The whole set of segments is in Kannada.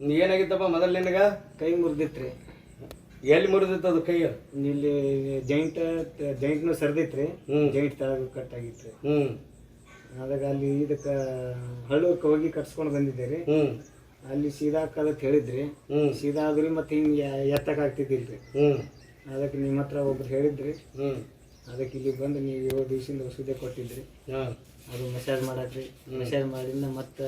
ಏನಾಗಿತ್ತಪ್ಪ ಮೊದಲು ನಿನಗ? ಕೈ ಮುರಿದಿತ್ರಿ. ಎಲ್ಲಿ ಮುರಿದಿತ್ತು ಅದು ಕೈ? ಇಲ್ಲಿ ಜೈಂಟ್ ಜೈಂಟ್ನು ರೀ ಹ್ಮ್. Giant ತಳಗ cut ಆಗಿತ್ರಿ. ಹ್ಞೂ ಅದಾಗ ಅಲ್ಲಿ ಇದಕ್ಕೆ ಹಳ್ಳಕ್ಕೆ ಹೋಗಿ ಕಟ್ಸ್ಕೊಂಡು ಬಂದಿದ್ದೆ ರೀ ಹ್ಞೂ ಅಲ್ಲಿ ಸೀದಾ ಹಾಕೋದಕ್ಕೆ ಹೇಳಿದ್ರಿ. ಹ್ಞೂ ಸೀದಾ ಆದ್ರಿ ಮತ್ತೆ ಹಿಂಗೆ ಎತ್ತಕ್ಕೆ ರೀ ಹ್ಞೂ ಅದಕ್ಕೆ ನಿಮ್ಮ ಹತ್ರ ಒಬ್ರು ಹೇಳಿದ್ರಿ. ಹ್ಞೂ ಅದಕ್ಕೆ ಇಲ್ಲಿ ಬಂದು ನೀವು ಏಳು ದಿವಸದಿಂದ ಔಷಧಿ ಕೊಟ್ಟಿದ್ರಿ. ಹಾ. ಅದು ಮಸಾಜ್ ಮಾಡಾಕ್ರಿ. ಮೆಸೇಜ್ ಮಾಡಿದ ಮತ್ತೆ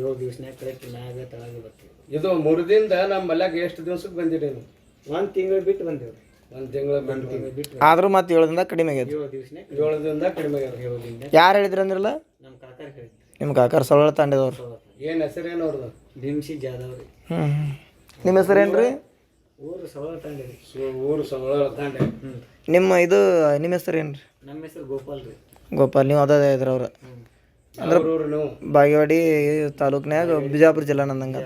ಏಳು ದಿವಸ ಕರೆಕ್ಟ್ ಮ್ಯಾಗ ತಳಗ ಬರ್ತೀವಿ. ಇದು ಮುರಿದಿಂದ ನಮ್ಮ ಮಲ್ಯಾಗ ಎಷ್ಟು ದಿವ್ಸಕ್ಕೆ ಬಂದಿರಿ ನೀವು ಒಂದು ತಿಂಗಳು ಬಿಟ್ಟು ಬಂದೇವ್ರಿ. ಒಂದು ತಿಂಗಳ ಬಿಟ್ಟು ಆದ್ರೂ ಮತ್ತೆ ಏಳದಿಂದ ಕಡಿಮೆ ಆಗೈತಿ ಏಳು ದಿವಸನ್ಯಾಗ ಏಳು ದಿನದ ಕಡಿಮೆ ಆಗ್ಯಾವ ಏಳು ದಿನ ಯಾರು ಹೇಳಿದ್ರಿ ಅಂದ್ರಲ್ಲ? ನಮ್ಮ ಕಾಕಾರ ಹೇಳಿದ್ರಿ. ನಿಮ್ಮ ಕಾಕರ್ ಸೊಳ್ಳ ತಂಡದವ್ರು. ಏನು ಹೆಸರೇನು ಅವ್ರದ್ದು ಭೀಮ್ಸಿ ಜಾಧವ್ ರೀ ಹ್ಞೂ ನಿಮ್ಮ ಹೆಸರೇನ್ರಿ ಊರು ಸೊಳ್ಳ ತಂಡ ಸು- ಊರು ಸೊಳ್ಳ ತಂಡ. ಹ್ಞೂ ನಿಮ್ಮ ಇದು ನಿಮ್ಮ ಹೆಸರೇನ್ರಿ ನಮ್ಮ ಹೆಸರು ಗೋಪಾಲ್ ರೀ ಗೋಪಾಲ್ ನೀವು ಅದ ಇದ್ರವ್ರ ಅವ್ರು? ಅಂದ್ರೆ ನೀವು? ಬಾಗೇವಾಡಿ ತಾಲೂಕ್ನ್ಯಾಗ ಬಿಜಾಪುರ ಜಿಲ್ಲಾ ನಂದಂಗ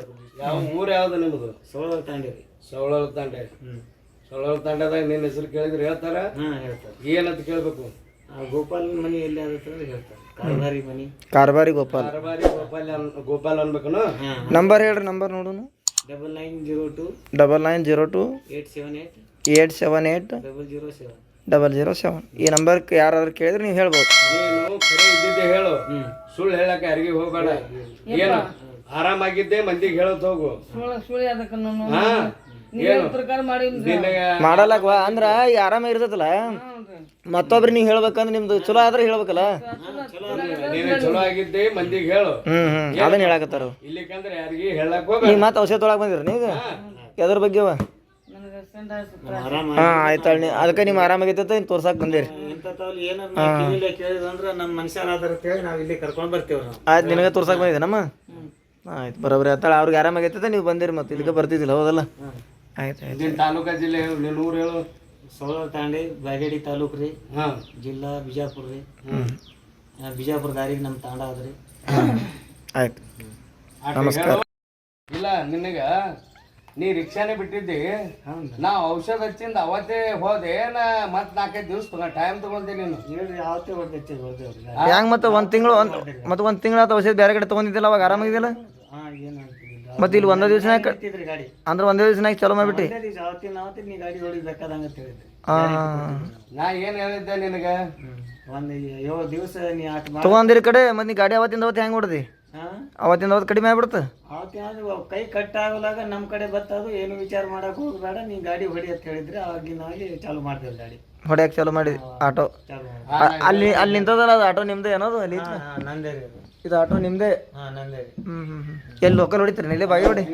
ಯಾವ ಊರು ಯಾವ್ದು ನಿಮ್ಮದು ಸವಳ ತಾಂಡಿ ಸವಳ ತಾಂಡೆ. ಸವಳ ತಾಂಡದಾಗ ನಿನ್ನ ಹೆಸರು ಕೇಳಿದ್ರೆ ಹೇಳ್ತಾರ? ಏನಂತ ಕೇಳ್ಬೇಕು? ಆ ಗೋಪಾಲ್ ಮನಿ ಎಲ್ಲಿ ಆದತ್ರ ಹೇಳ್ತಾರೆ. ಕಾರ್ಬಾರಿ ಮನೆ. ಕಾರ್ಬಾರಿ ಗೋಪಾಲ್. ಕಾರಬಾರಿ ಗೋಪಾಲ್ ಅನ್ ಗೋಪಾಲ್ ಅನ್ಬೇಕನು? ನಂಬರ್ ಹೇಳ್ರಿ ನಂಬರ್ ನೋಡು double nine zero two double nine zero two eight seven eight eight seven eight double zero seven. Double zero seven ಈ ನಂಬರ್ಗೆ ಯಾರಾದ್ರೂ ಕೇಳಿದ್ರೆ ನೀವು ಹೇಳ್ಬೋದು. ನೀನು ಖರೆ ಇದ್ದಿದ್ದೆ ಹೇಳು. ಸುಳ್ಳು ಹೇಳಕ ಯಾರಿಗೆ ಹೋಗಬೇಡ. ಏನು? ಆರಾಮಾಗಿದ್ದೆ ಮಂದಿಗೆ ಹೇಳೋದು ಹೋಗು. ಹಾ. ಏನು? ನಿನಗ ಮಾಡಲ್ಲಕ್ವ ಅಂದ್ರ ಈ ಆರಾಮ ಇರ್ತೈತಲ್ಲ ಮತ್ತೊಬ್ರು ನೀವು ಹೇಳ್ಬೇಕಂದ್ರೆ ನಿಮ್ದು ಚಲೋ ಆದ್ರೆ ಹೇಳ್ಬೇಕಲ್ಲ? ನೀನು ಚಲೋ ಆಗಿದ್ದೆ ಮಂದಿಗೆ ಹೇಳು. ಹ್ಮ್ ಹ್ಮ್. ಅದನ್ನ ಹೇಳಕತ್ತಾರ. ಇಲ್ಲಿಕಂದ್ರೆ ಯಾರಿಗೆ ಹೇಳಕ್ ಹೋಗ್ಬೇಡ. ಈಗ ಮತ್ತೆ ಔಷಧ ತೊಳಕ್ ಬಂದಿರ ನೀವು? ಎದ್ರ ಬಗ್ಗೆ ಆರಾಮ ಹಾ ಆಯ್ತಾಳ ನೀ ಅದಕ್ಕೆ ನಿಮ್ ಆರಾಮಾಗೈತೆ ಇನ್ನು ತೋರ್ಸಾಕ್ ಬಂದಿರಿ. ನಮ್ಮ ಆಯ್ತು ನಿನಗೆ ತೋರ್ಸಕ್ಕೆ ಬಂದಿದೆ ನಮ್ಮ? ಆಯ್ತು ಬರೋಬ್ರಿ. ಆತಾಳ ಅವ್ರಿಗೆ ಆರಾಮಾಗೈತೆ ನೀವು ಬಂದಿರಿ ಮತ್ತೆ. ಇಲ್ಲಿಗೆ ಬರ್ತಿದ್ದಿಲ್ಲ ಹೌದಲ್ಲ? ಆಯ್ತು ಆಯ್ತು. ತಾಲೂಕಾ ಜಿಲ್ಲೆ ಹೇಳು ಹೇಳು. ಸೋಳ ತಾಂಡಿ ಬಾಗೇಡಿ ತಾಲೂಕು ರೀ. ಹಾ. ಜಿಲ್ಲಾ ಬಿಜಾಪುರ ರೀ. ಬಿಜಾಪುರ ದಾರಿಗೆ ನಮ್ಮ ತಾಂಡ ಅದ್ರಿ ಆಯ್ತು. ನಮಸ್ಕಾರ. ಇಲ್ಲ ನಿನಗ ನೀ ರಿಕ್ಷಾನೇ ಬಿಟ್ಟಿದ್ದಿ? ಹೌದು. ನಾ ಔಷಧ ಹಚ್ಚಿಂದ ಅವತ್ತೇ ಹೋದೆ ನಾ ಮತ್ ನಾಲ್ಕೈದು ದಿವಸ ತಗೊಂಡ ಟೈಮ್ ತಗೊಂಡೆ ನೀನು. ಹೆಂಗ್ ಮತ್ತೆ ಒಂದ್ ತಿಂಗಳು ಒಂದ್ ಮತ್ತೆ ಒಂದ್ ತಿಂಗಳ ಔಷಧ ಬೇರೆ ಕಡೆ ತಗೊಂಡಿದ್ದಿಲ್ಲ ಅವಾಗ ಆರಾಮಾಗಿದ್ದಿಲ್ಲ ಮತ್ತೆ ಇಲ್ಲಿ ಒಂದೇ ದಿವಸ ಅಂದ್ರೆ ಒಂದೇ ದಿವ್ಸನಾಗ ಚಲೋ ಮಾಡ್ಬಿಟ್ಟು? ನೀ ಏನ್ ಹೇಳಿದ್ದೆ ನಿನಗ? ಒಂದು ಏಳು ದಿವಸ ನೀ ಆಟ ಮಾಡಿ ತಗೊಂಡಿರಿ ಕಡೆ ಮತ್ತೆ ನೀ ಗಾಡಿ ಅವತ್ತಿಂದ ಅವತ್ತು ಹೆಂಗ್ ಹೊಡ್ದಿ? ಅವತ್ತಿಂದ ಅವತ್ತು ಕಡಿಮೆ ಆಗ್ಬಿಡುತ್ತೆ? ಅವತ್ತೇನಾದ್ರು ಕೈ ಕಟ್ ಆಗಲಾಗ ನಮ್ಮ ಕಡೆ ಬತ್ತದು ಏನು ವಿಚಾರ ಮಾಡಕ್ಕೆ ಹೋಗಬೇಡ ನೀ ಗಾಡಿ ಹೊಡಿ ಅಂತ ಹೇಳಿದ್ರೆ ಆಗಿನಾಗಿ ಚಾಲು ಮಾಡಿದೆ ಗಾಡಿ. ಹೊಡೆಯಕ್ಕೆ ಚಾಲು ಮಾಡಿ ಆಟೋ. ಚಾಲು ಅಲ್ಲಿ ಅಲ್ಲಿ ನಿಂತದಲ್ಲ ಅದು ಆಟೋ ನಿಮ್ದು ಏನದು ಅಲ್ಲಿ? ನಂದೇ ಇದು ಆಟೋ ನಿಮ್ದೇ? ಹಾಂ ನಂದೇ. ರೀ ಹ್ಮ್ ಹ್ಮ್ ಹ್ಮ್. ಎಲ್ಲಿ ಲೋಕಲ್ ಹೊಡಿತೀರಿ ಇಲ್ಲೇ ಬಾಗಿ ಹೊಡಿ.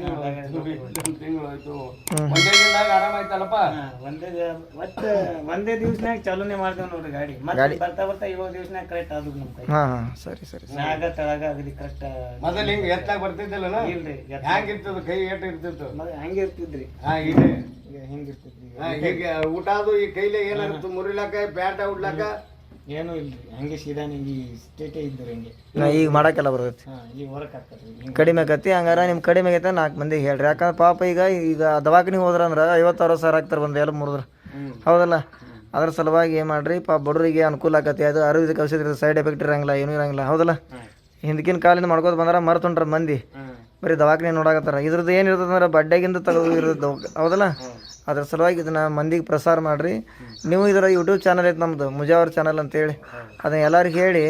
ಒಂದೇ ದಿವ್ಸನಾಗ ಚಾಲೂನೇ ಮಾಡ್ತೇವೆ ನೋಡ್ರಿ ಗಾಡಿ. ಗಾಡಿ. ಬರ್ತಾ ಬರ್ತಾ ಏಳು ದಿವ್ಸನಾಗ ಕರೆಕ್ಟ್ ಕೈ. ಹಾ ಹಾ ಸರಿ ಸರಿ ಮ್ಯಾಗ ತಳಗ ಅಗದಿ ಕರೆಕ್ಟ್ ಮೊದಲು ಹಿಂಗ ಎತ್ತಾಗ ಬರ್ತಿದ್ದಿಲ್ಲ ಇಲ್ರಿ ಹ್ಯಾಂಗಿರ್ತದ ಕೈ ಏಟ್ ಇರ್ತಿತ್ತು ಹಂಗೆ ಇರ್ತಿದ್ರಿ. ಹಾ ಇದೆ. ಈಗ ಹೆಂಗಿರ್ತಿದ್ರಿ ಹಾ, ಹೀಗೆ ಊಟ ಅದು ಈ ಕೈಲೆ ಏನಾಗುತ್ತೆ ಮುರಿಲಾಕ ಬ್ಯಾಟ ಉಡ್ಲಾಕ? ಏನೂ ಇಲ್ರಿ ಹಂಗೆ ಸೀದಾ ಸ್ಟೇಟೇ ಹಂಗೆ. ನಾ ಈಗ ಮಾಡಕ್ಕೆಲ್ಲ ಬರ್ತೈತಿ. ಹಾಂ ಈಗ ಹಾಕ್ತಾರೆ ಹಿಂಗೆ ಕಡಿಮೆ ಆಗತ್ತಿ ಹಂಗಾರ ನಿಮ್ ಕಡಿಮೆ ಆಗೈತೆ ನಾಲ್ಕು ಮಂದಿಗೆ ಹೇಳ್ರಿ. ಯಾಕಂದ್ರೆ ಪಾಪ ಈಗ ಈಗ ದವಾಖಾನೆ ಹೋದ್ರ ಅಂದ್ರೆ ಐವತ್ತು ಅರವತ್ತು ಸಾವಿರ ಆಗ್ತಾರೆ ಬಂದು ಎಲ್ಲ ಮುರಿದ್ರೆ ಹೌದಲ್ಲ? ಅದ್ರ ಸಲುವಾಗಿ ಏನು ಮಾಡ್ರಿ ಪಾಪ ಬಡವರಿಗೆ ಅನುಕೂಲ ಆಗತ್ತೆ. ಅದು ಆರೋಗ್ಯಕ್ಕೆ ಔಷಧಿ ಸೈಡ್ ಎಫೆಕ್ಟ್ ಇರಂಗಿಲ್ಲ ಏನೂ ಇರಂಗಿಲ್ಲ ಹೌದಲ್ಲ? ಹಿಂದಿನ ಹಿಂದಕಿನ ಕಾಲಿಂದ ಮಾಡ್ಕೋತ ಬಂದ್ರೆ ಮರ್ತೊಂಡ್ರ ಮಂದಿ. ಬರೀ ದವಾಖಾನೆ ನೋಡಾಕತ್ತಾರ. ಇದ್ರದ್ದು ಏನು ಇರ್ತದೆ ಅಂದ್ರೆ ಬಡ್ಡೆಗಿಂದ ತೆಗೆದು ಇರೋದು ಹೌದಲ್ಲ? ಅದ್ರ ಸಲುವಾಗಿ ಇದನ್ನ ಮಂದಿಗೆ ಪ್ರಸಾರ ಮಾಡ್ರಿ. ನೀವು ಇದರ ಯೂಟ್ಯೂಬ್ ಚಾನಲ್ ಐತೆ ನಮ್ದು ಮುಜಾವರ್ ಚಾನಲ್ ಅಂತೇಳಿ. ಅದನ್ನ ಎಲ್ಲರಿಗೆ ಹೇಳಿ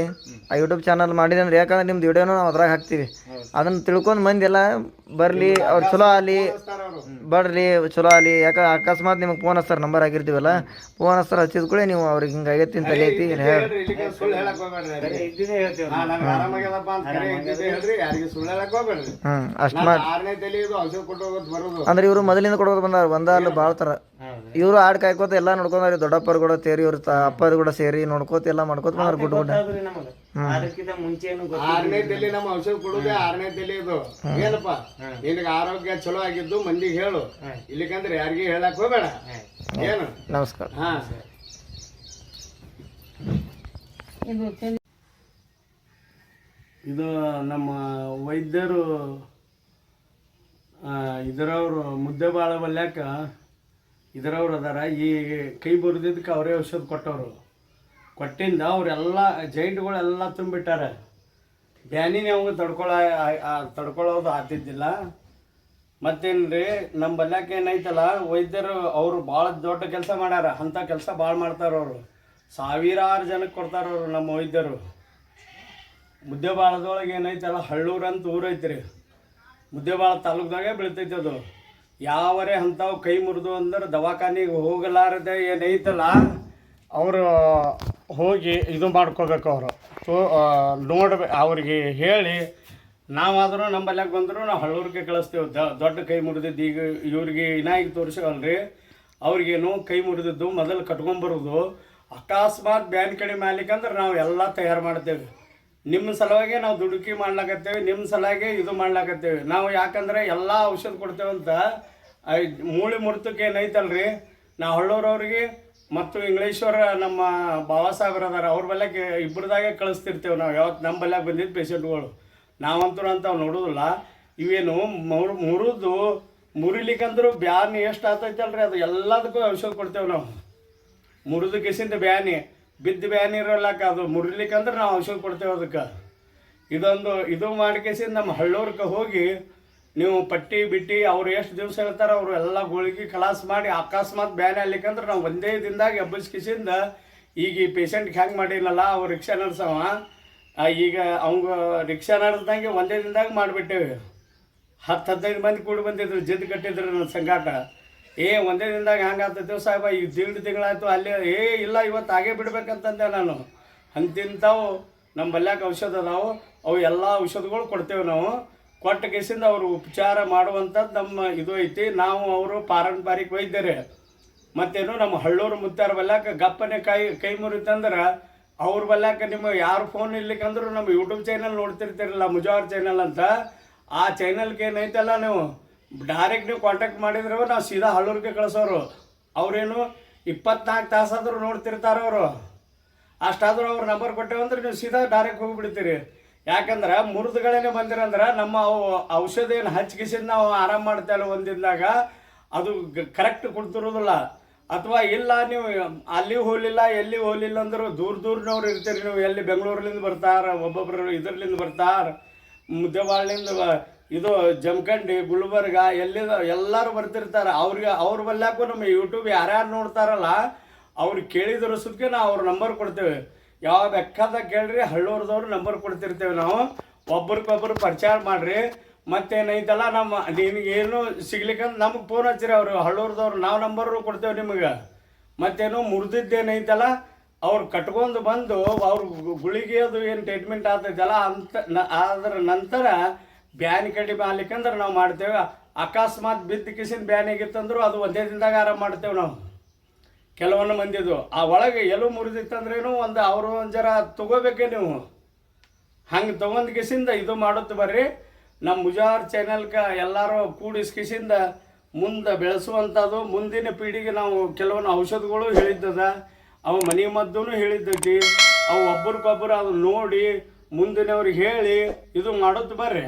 ಆ ಯೂಟ್ಯೂಬ್ ಚಾನಲ್ ಮಾಡಿದೆ ಅಂದ್ರೆ ಯಾಕಂದ್ರೆ ನಿಮ್ದು ವಿಡಿಯೋನ ನಾವು ಅದ್ರಾಗ ಹಾಕ್ತೀವಿ. ಅದನ್ನ ತಿಳ್ಕೊಂಡು ಮಂದಿ ಎಲ್ಲ ಬರಲಿ ಅವ್ರು ಚಲೋ ಆಗಲಿ ಬರಲಿ ಚಲೋ ಆಗಲಿ. ಯಾಕಂದ್ರೆ ಅಕಸ್ಮಾತ್ ನಿಮಗೆ ಫೋನ್ ಹಸ್ತಾರ ನಂಬರ್ ಆಗಿರ್ತೀವಲ್ಲ ಫೋನ್ ಹಸ್ತಾರ ಹಚ್ಚಿದ ಕೂಡ ನೀವು ಅವ್ರಿಗೆ ಹಿಂಗೆ ಆಗೈತಿ ಅಂತ ಐತಿ ಹ್ಞೂ ಅಷ್ಟು ಮಾಡಿ ಅಂದ್ರೆ ಇವರು ಮೊದಲಿಂದ ಕೊಡೋದು ಬಂದಾರ ಒಂದ ತರ ಹೌದು ಇವರು ಆಡ್ ಕಾಯ್ಕೋತ ಎಲ್ಲ ನೋಡ್ಕೊಂಡ್ರಿ ದೊಡ್ಡಪ್ಪರು ಕೂಡ ಸೇರಿ ಇವ್ರ ಅಪ್ಪರು ಕೂಡ ಸೇರಿ ನೋಡ್ಕೋತ ಎಲ್ಲ ಮಾಡ್ಕೋತ ಬಂದಾರ ಗುಡ್ ಗುಡ್ ಗೊತ್ತಾದ್ರಿ ಮುಂಚೆ ಏನು ಆರನೇ ತಲೆ ನಮ್ಮ ಔಷಧ ಕೊಡುದೇ ಆರನೇ ತಲೆ ಇದು. ಏನಪ್ಪ? ನಿನಗೆ ಆರೋಗ್ಯ ಚಲೋ ಆಗಿದ್ದು ಮಂದಿಗೆ ಹೇಳು. ಇಲ್ಲಿಕಂದ್ರೆ ಯಾರಿಗೆ ಹೇಳಕ್ ಹೋಗ್ಬೇಡ. ಏನು? ನಮಸ್ಕಾರ. ಹಾ. ಇದು ನಮ್ಮ ವೈದ್ಯರು ಇದರವರು ಮುದ್ದೆ ಬಾಳ ಬಲ್ಯಾಕ ಇದರವ್ರು ಅದಾರ ಈ ಕೈ ಬರ್ದಿದ್ದಕ್ಕೆ ಅವರೇ ಔಷಧ ಕೊಟ್ಟವರು. ಕೊಟ್ಟಿಂದ ಅವರೆಲ್ಲ ಜೈಂಟ್ಗಳೆಲ್ಲ ತುಂಬಿಟ್ಟಾರೆ. ಬ್ಯಾನಿನೇ ಅವಾಗ ತಡ್ಕೊಳ ತಡ್ಕೊಳ್ಳೋದು ಆ- ತಡ್ಕೊಳ್ಳೋದು ಆಗ್ತಿದ್ದಿಲ್ಲ. ಮತ್ತೇನ್ರಿ ನಮ್ಮ ಬಲ್ಯಾಕ ಏನೈತಲ್ಲ, ವೈದ್ಯರು ಅವರು ಭಾಳ ದೊಡ್ಡ ಕೆಲಸ ಮಾಡ್ಯಾರ. ಅಂಥ ಕೆಲಸ ಭಾಳ ಮಾಡ್ತಾರ ಅವರು. ಸಾವಿರಾರು ಜನಕ್ಕೆ ಕೊಡ್ತಾರ ಅವರು ನಮ್ಮ ವೈದ್ಯರು. ಮುದ್ದೆಬಾಳದೊಳಗೆ ಏನೈತಲ್ಲ, ಹಳ್ಳೂರು ಅಂತ ಊರೈತ್ರಿ. ಮುದ್ದೆಬಾಳ ತಾಲೂಕ್ದಾಗೆ ಬೀಳ್ತೈತಿ ಅದು. ಯಾವರೇ ಅಂಥವು ಕೈ ಮುರಿದು ಅಂದ್ರೆ ದವಾಖಾನಿಗೆ ಹೋಗಲಾರದೆ ಏನೈತಲ್ಲ? ಅವರು ಹೋಗಿ ಇದು ಮಾಡ್ಕೋಬೇಕು ಅವರು. ಸೊ ನೋಡ್ಬೇಕು ಅವ್ರಿಗೆ ಹೇಳಿ, ನಾವಾದರೂ ನಮ್ಮ ಬಲ್ಯಾಕ ಬಂದರೂ ನಾವು ಹಳ್ಳೂರಿಗೆ ಕಳಿಸ್ತೇವೆ. ದೊಡ್ಡ ಕೈ ಮುರಿದಿದ್ದು ಈಗ ಇವ್ರಿಗೆ ಇನ್ನಾಗಿ ತೋರಿಸವಲ್ರಿ ಅವ್ರಿಗೇನು ಕೈ ಮುರಿದಿದ್ದು, ಮೊದಲು ಕಟ್ಕೊಂಬರೋದು. ಅಕಸ್ಮಾತ್ ಬ್ಯಾನ್ ಕಡೆ ಮಾಡ್ಲಿಕ್ಕಂದ್ರೆ ನಾವು ಎಲ್ಲ ತಯಾರು ಮಾಡ್ತೇವೆ. ನಿಮ್ಮ ಸಲುವಾಗಿ ನಾವು ದುಡುಕಿ ಮಾಡ್ಲಾಕತ್ತೇವೆ, ನಿಮ್ಮ ಸಲುವಾಗಿ ಇದು ಮಾಡ್ಲಾಕತ್ತೇವೆ. ನಾವು ಯಾಕಂದ್ರೆ ಎಲ್ಲ ಔಷಧ ಕೊಡ್ತೇವೆ ಆ ಮೂಳೆ ಮುರ್ತಕ್ಕೆ ಏನೈತಲ್ರಿ ನಾ ಹಳ್ಳೂರವ್ರಿಗೆ ಮತ್ತು ಇಂಗ್ಲೇಶ್ವರ ನಮ್ಮ ಬಾಬಾ ಸಾಹೇಬ್ರ ಅದಾರ, ಅವ್ರ ಬಲ್ಯಾಕೆ ಇಬ್ಬರದಾಗೆ ಕಳಿಸ್ತಿರ್ತೇವೆ ನಾವು. ಯಾವತ್ತು ನಮ್ಮ ಬಲ್ಯಾಗ ಬಂದಿದ್ದು ಪೇಷಂಟ್ಗಳು. ನಾವಂತೂ ಅಂತ ನೋಡೋದಿಲ್ಲ. ಇವೇನು ಮುರು, ಮುರಿದು ಮುರಿಲಿಕ್ಕಂದ್ರೂ ಬ್ಯಾನಿ ಎಷ್ಟು ಆತೈತಲ್ರಿ ಅದು ಎಲ್ಲದಕ್ಕೂ ಔಷಧ ಕೊಡ್ತೇವೆ ನಾವು. ಮುರಿದು ಕಿಸಿಂದ ಬ್ಯಾನಿ, ಬಿದ್ದು ಬ್ಯಾನಿ ಇರೋಲ್ಲಕ್ಕ ಅದು ಮುರಿಲಿಕ್ಕಂದ್ರೆ ನಾವು ಔಷಧ ಕೊಡ್ತೇವೆ ಅದಕ್ಕೆ. ಇದೊಂದು, ಇದು ಮಾಡ್ಕೇಸಿಂದ ನಮ್ಮ ಹಳ್ಳೋರ್ಗೆ ಹೋಗಿ ನೀವು ಪಟ್ಟಿ ಬಿಟ್ಟಿ ಅವ್ರು ಎಷ್ಟು ದಿವಸ ಹೇಳ್ತಾರೆ ಅವರು ಎಲ್ಲ ಗುಳಿಗೆ ಕಲಾಸ್ ಮಾಡಿ ಅಕಸ್ಮಾತ್ ಬ್ಯಾನ್ ಆಗ್ಲಿಕ್ಕಂದ್ರೆ ನಾವು ಒಂದೇ ದಿನದಾಗ ಎಬ್ಬಸ್ಕಿಸಿಂದ ಈಗ ಈ ಪೇಷಂಟ್ಗೆ ಹೆಂಗೆ ಮಾಡಿನಲ್ಲ ಅವ್ರು ರಿಕ್ಷಾ ನಡ್ಸವ? ಈಗ ಅವಂಗ ರಿಕ್ಷಾ ನಡೆಸ್ದಂಗೆ ಒಂದೇ ದಿನದಾಗ ಮಾಡಿಬಿಟ್ಟೇವೆ. ಹತ್ತು ಹದಿನೈದು ಮಂದಿ ಕೂಡಿ ಬಂದಿದ್ರು ಜಿದ್ದು ಕಟ್ಟಿದ್ರು ನನ್ನ ಸಂಗಾಟ. ಏ, ಒಂದೇ ದಿನದಾಗ ಹಂಗೆ ಆಗ್ತೈತೆ ಸಾಹೇಬ? ಈಗ ದೀಡ್ ತಿಂಗಳಾಯ್ತು ಅಲ್ಲಿ, ಏ, ಇಲ್ಲ, ಇವತ್ತು ಹಾಗೆ ಬಿಡ್ಬೇಕಂತಂದೆ ನಾನು. ಅಂತಿಂಥವು ನಮ್ಮ ಬಲ್ಯಾಕ ಔಷಧ ಅದಾವು. ಅವು ಎಲ್ಲ ಔಷಧಗಳು ಕೊಡ್ತೇವೆ ನಾವು. ಕೊಟ್ಟ ಕೇಸಿಂದ ಅವರು ಉಪಚಾರ ಮಾಡುವಂಥದ್ದು ನಮ್ಮ ಇದು ಐತಿ. ನಾವು ಅವರು ಪಾರಂಪರಿಕ ವೈದ್ಯರೇ. ಮತ್ತೇನು ನಮ್ಮ ಹಳ್ಳೂರು ಮುತ್ತಾರ ಬಲ್ಲಾಕ ಗಪ್ಪನೆ ಕೈ ಕೈ ಮುರಿತಂದ್ರೆ ಅವ್ರ ಬಲ್ಲಾಕ ನಿಮ್ಮ ಯಾರು ಫೋನ್ ಇರ್ಲಿಕ್ಕಂದ್ರೂ ನಮ್ಮ ಯೂಟ್ಯೂಬ್ ಚಾನಲ್ ನೋಡ್ತಿರ್ತೀರಲ್ಲ, ಮುಜಾವರ್ ಚಾನಲ್ ಅಂತ. ಆ ಚಾನಲ್ಗೆ ಏನೈತಲ್ಲ ನೀವು? ಡೈರೆಕ್ಟ್ ನೀವು ಕಾಂಟ್ಯಾಕ್ಟ್ ಮಾಡಿದ್ರೆ ನಾವು ಸೀದಾ ಹಳ್ಳೂರಿಗೆ ಕಳಿಸೋರು. ಅವ್ರೇನು ಇಪ್ಪತ್ನಾಲ್ಕು ತಾಸಾದರೂ ನೋಡ್ತಿರ್ತಾರೆ ಅವರು. ಅಷ್ಟಾದ್ರೂ ಅವ್ರ ನಂಬರ್ ಕೊಟ್ಟೇವಂದ್ರೆ ನೀವು ಸೀದಾ ಡೈರೆಕ್ಟ್ ಹೋಗಿಬಿಡ್ತೀರಿ. ಯಾಕಂದ್ರೆ ಮುರಿದುಗಳೇನೆ ಬಂದಿರಂದ್ರೆ ನಮ್ಮ ಅವು ಔಷಧ ಏನು ಹಚ್ಕಿಸಿದ್ ನಾವು ಆರಾಮ ಮಾಡ್ತೇವೆ ಒಂದಿದ್ದಾಗ ಅದು ಕರೆಕ್ಟ್ ಕೊಡ್ತಿರೋದಿಲ್ಲ. ಅಥವಾ ಇಲ್ಲ ನೀವು ಅಲ್ಲಿ ಹೋಗಲಿಲ್ಲ ಎಲ್ಲಿ ಹೋಗಲಿಲ್ಲ ಅಂದ್ರೆ ದೂರ ದೂರನವ್ರು ಇರ್ತೀರಿ ನೀವು. ಎಲ್ಲಿ ಬೆಂಗಳೂರ್ಲಿಂದ ಬರ್ತಾರ, ಒಬ್ಬೊಬ್ರು ಇದರ್ಲಿಂದ ಬರ್ತಾರ ಮುದ್ದೆವಾಳಿಂದ ಇದು ಜಮಖಂಡಿ, ಗುಲ್ಬರ್ಗ ಎಲ್ಲಿ ಎಲ್ಲರೂ ಬರ್ತಿರ್ತಾರೆ. ಅವ್ರಿಗೆ, ಅವ್ರ ಬಲ್ಲಾಕು ನಮ್ಮ ಯೂಟ್ಯೂಬ್ ಯಾರ್ಯಾರು ನೋಡ್ತಾರಲ್ಲ ಅವ್ರಿಗೆ ಕೇಳಿದ್ರ ಸುದ್ದಿ ನಾವು ಅವ್ರ ನಂಬರ್ ಕೊಡ್ತೇವೆ. ಯಾವ ಬೇಕಾದಾಗ ಕೇಳ್ರಿ, ಹಳ್ಳೂರ್ದವ್ರು ನಂಬರ್ ಕೊಡ್ತಿರ್ತೇವೆ ನಾವು. ಒಬ್ರಿಗೊಬ್ರು ಪರಿಚಯ ಮಾಡ್ರಿ. ಮತ್ತೇನೈತಲ್ಲ, ನಮ್ಮ ನಿನಗೇನು ಸಿಗ್ಲಿಕ್ಕಂದ್ರೆ ನಮಗೆ ಫೋನ್ ಹಚ್ಚಿರಿ ಅವರು. ಹಳ್ಳೂರ್ದವ್ರು ನಾವು ನಂಬರು ಕೊಡ್ತೇವೆ ನಿಮಗೆ. ಮತ್ತೇನು ಮುರಿದಿದ್ದೇನೈತಲ್ಲ, ಅವ್ರು ಕಟ್ಕೊಂಡು ಬಂದು ಅವ್ರ ಗುಳಿಗೆ ಅದು ಏನು ಟ್ರೀಟ್ಮೆಂಟ್ ಆಗ್ತೈತಲ್ಲ ಅಂತ ಅದ್ರ ನಂತರ ಬ್ಯಾನ್ ಕಡಿಮೆ ಆಗ್ಲಿಕ್ಕಂದ್ರೆ ನಾವು ಮಾಡ್ತೇವೆ. ಅಕಸ್ಮಾತ್ ಬಿದ್ದ ಕಿಸಿನ ಬ್ಯಾನ್ ಆಗಿತ್ತಂದ್ರೂ ಅದು ಒಂದೇ ದಿನದಾಗ ಆರಾಮ ಮಾಡ್ತೇವೆ ನಾವು. ಕೆಲವೊಂದು ಮಂದಿದು, ಆ ಒಳಗೆ ಎಲ್ಲ ಮುರಿದಿತ್ತಂದ್ರೇನು ಒಂದು ಅವರು ಒಂದು ಜರ ತಗೋಬೇಕೆ ನೀವು? ಹಂಗೆ ತೊಗೊಂಡ್ ಕಿಸಿಂದ ಇದು ಮಾಡುತ್ತೆ ಬರ್ರಿ. ನಮ್ಮ ಮುಜಾರ್ ಚಾನೆಲ್ಗೆ ಎಲ್ಲರೂ ಕೂಡಿಸ್ಕಿಸಿಂದ ಮುಂದೆ ಬೆಳೆಸುವಂಥದ್ದು ಮುಂದಿನ ಪೀಳಿಗೆ ನಾವು ಕೆಲವೊಂದು ಔಷಧಗಳು ಹೇಳಿದ್ದದ, ಅವು ಮನೆ ಮದ್ದೂ ಹೇಳಿದ್ದೈತಿ ಅವು ಒಬ್ರಿಗೊಬ್ಬರು ಅದು ನೋಡಿ ಮುಂದಿನವ್ರಿಗೆ ಹೇಳಿ, ಇದು ಮಾಡುತ್ತೆ ಬರ್ರಿ.